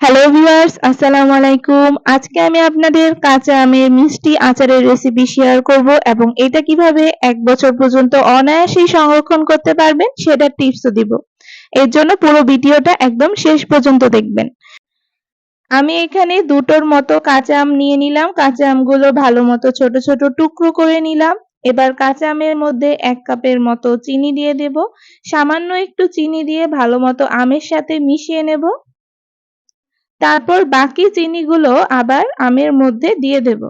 Hello viewers আসসালামু আলাইকুম। আজকে আমি আপনাদের কাঁচা আমের মিষ্টি আচারের রেসিপি শেয়ার করব এবং এটা কীভাবে এক বছর পর্যন্ত অনায়াসেই সংরক্ষণ করতে পারবেন সেটার টিপসও দিব। এর জন্য পুরো ভিডিওটা একদম শেষ পর্যন্ত দেখবেন। আমি এখানে দুটোর মতো কাঁচা আম নিয়ে নিলাম। কাঁচা আমগুলো ভালো মতো ছোট ছোট টুকরো করে নিলাম। এবার কাঁচা আমের মধ্যে এক কাপের মতো চিনি দিয়ে দেব। সামান্য একটু চিনি দিয়ে ভালো মতো আমের সাথে মিশিয়ে নেব। তারপর বাকি চিনিগুলো আবার আমের মধ্যে দিয়ে দেব।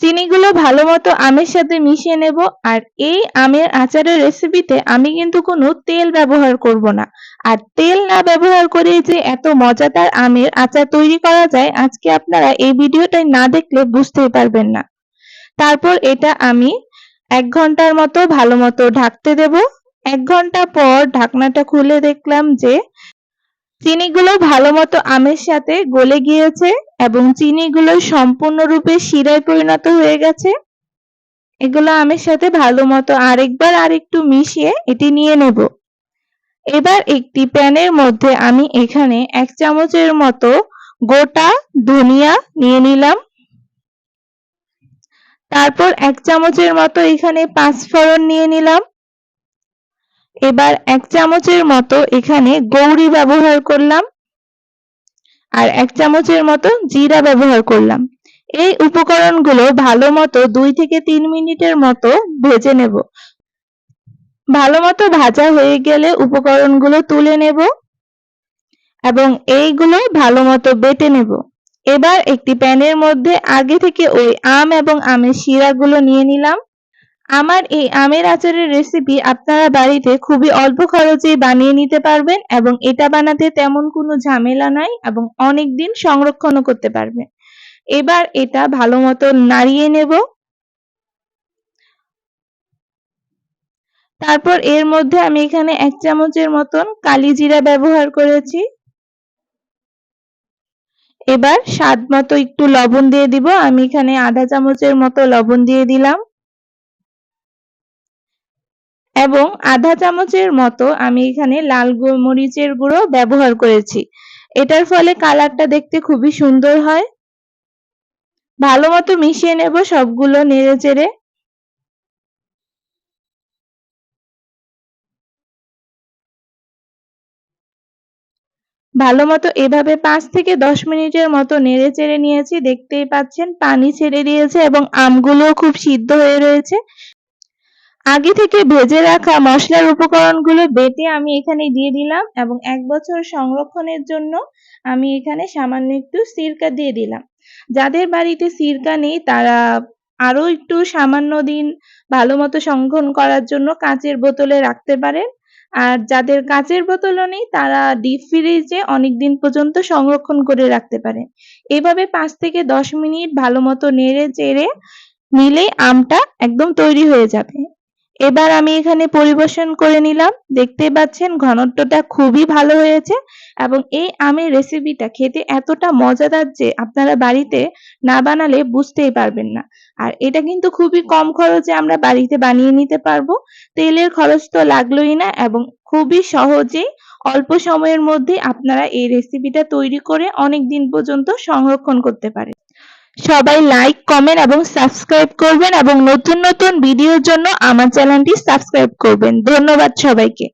চিনিগুলো ভালো মতো আমের সাথে মিশিয়ে নেব আর এই আমের আচারের রেসিপিতে আমি কিন্তু কোনো তেল ব্যবহার করব না। আর তেল না ব্যবহার করে যে এত মজাদার আমের আচার তৈরি করা যায়, আজকে আপনারা এই ভিডিওটাই না দেখলে বুঝতেই পারবেন না। তারপর এটা আমি এক ঘণ্টার মতো ভালো মতো ঢাকতে দেব। এক ঘণ্টা পর ঢাকনাটা খুলে দেখলাম যে চিনিগুলো ভালো মতো আমের সাথে গলে গিয়েছে এবং চিনিগুলো সম্পূর্ণরূপে শিরায় পরিণত হয়ে গেছে। এগুলো আমের সাথে ভালো মতো আরেকবার আরেকটু মিশিয়ে এটি নিয়ে নেব। এবার একটি প্যানের মধ্যে আমি এখানে এক চামচের মতো গোটা ধনিয়া নিয়ে নিলাম। তারপর এক চামচের মতো এখানে পাঁচফোড়ন নিয়ে নিলাম। এবার এক চামচের মতো এখানে গৌরি ব্যবহার করলাম আর এক চামচের মতো জিরা ব্যবহার করলাম। এই উপকরণগুলো ভালো মতো দুই থেকে তিন মিনিটের মতো ভেজে নেব। ভালো মতো ভাজা হয়ে গেলে উপকরণগুলো তুলে নেব এবং এইগুলো ভালো মতো বেটে নেব। এবার একটি প্যানের মধ্যে আগে থেকে ওই আম এবং আমের শিরাগুলো নিয়ে নিলাম। আমার এই আমের আচারের রেসিপি আপনারা বাড়িতে খুবই অল্প খরচেই বানিয়ে নিতে পারবেন এবং এটা বানাতে তেমন কোনো ঝামেলা নাই এবং অনেক দিন সংরক্ষণও করতে পারবেন। এবার এটা ভালো মতো নাড়িয়ে নেব। তারপর এর মধ্যে আমি এখানে এক চামচের মতন কালি জিরা ব্যবহার করেছি। এবার স্বাদ মতো একটু লবণ দিয়ে দিব। আমি এখানে আধা চামচের মতো লবণ দিয়ে দিলাম। এবং আধা চামচের মতো আমি এখানে লাল মরিচের গুঁড়ো ব্যবহার করেছি। এটার ফলে কালারটা দেখতে খুবই সুন্দর হয়। ভালো মতো মিশিয়ে নেব সবগুলো নেড়ে চেড়ে। ভালো মতো এভাবে পাঁচ থেকে দশ মিনিটের মতো নেড়ে চেড়ে নিয়েছি। দেখতেই পাচ্ছেন, পানি ছেড়ে দিয়েছে এবং আমগুলো খুব সিদ্ধ হয়ে রয়েছে। আগে থেকে ভেজে রাখা মশলার উপকরণগুলো বেটে আমি এখানে দিয়ে দিলাম এবং এক বছর সংরক্ষণের জন্য আমি এখানে সামান্য একটু সিরকা দিয়ে দিলাম। যাদের বাড়িতে সিরকা নেই, তারা আরও একটু সামান্য দিন ভালো মতো সংরক্ষণ করার জন্য কাঁচের বোতলে রাখতে পারেন। আর যাদের কাঁচের বোতলও নেই, তারা ডিপ ফ্রিজে অনেক দিন পর্যন্ত সংরক্ষণ করে রাখতে পারেন। এভাবে পাঁচ থেকে দশ মিনিট ভালো মতো নেড়ে চেড়ে নিলেই আমটা একদম তৈরি হয়ে যাবে। এবার আমি এখানে পরিবেশন করে নিলাম। দেখতে পাচ্ছেন ঘনত্বটা খুবই ভালো হয়েছে এবং এই আমের রেসিপিটা খেতে এতটা মজাদার যে আপনারা বাড়িতে না বানালে বুঝতেই পারবেন না। আর এটা কিন্তু খুবই কম খরচে আমরা বাড়িতে বানিয়ে নিতে পারব। তেলের খরচ তো লাগলোই না এবং খুবই সহজেই অল্প সময়ের মধ্যে আপনারা এই রেসিপিটা তৈরি করে অনেক দিন পর্যন্ত সংরক্ষণ করতে পারেন। সবাই লাইক কমেন্ট এবং সাবস্ক্রাইব করবেন এবং নতুন নতুন ভিডিওর জন্য আমার চ্যানেলটি সাবস্ক্রাইব করবেন। ধন্যবাদ সবাইকে।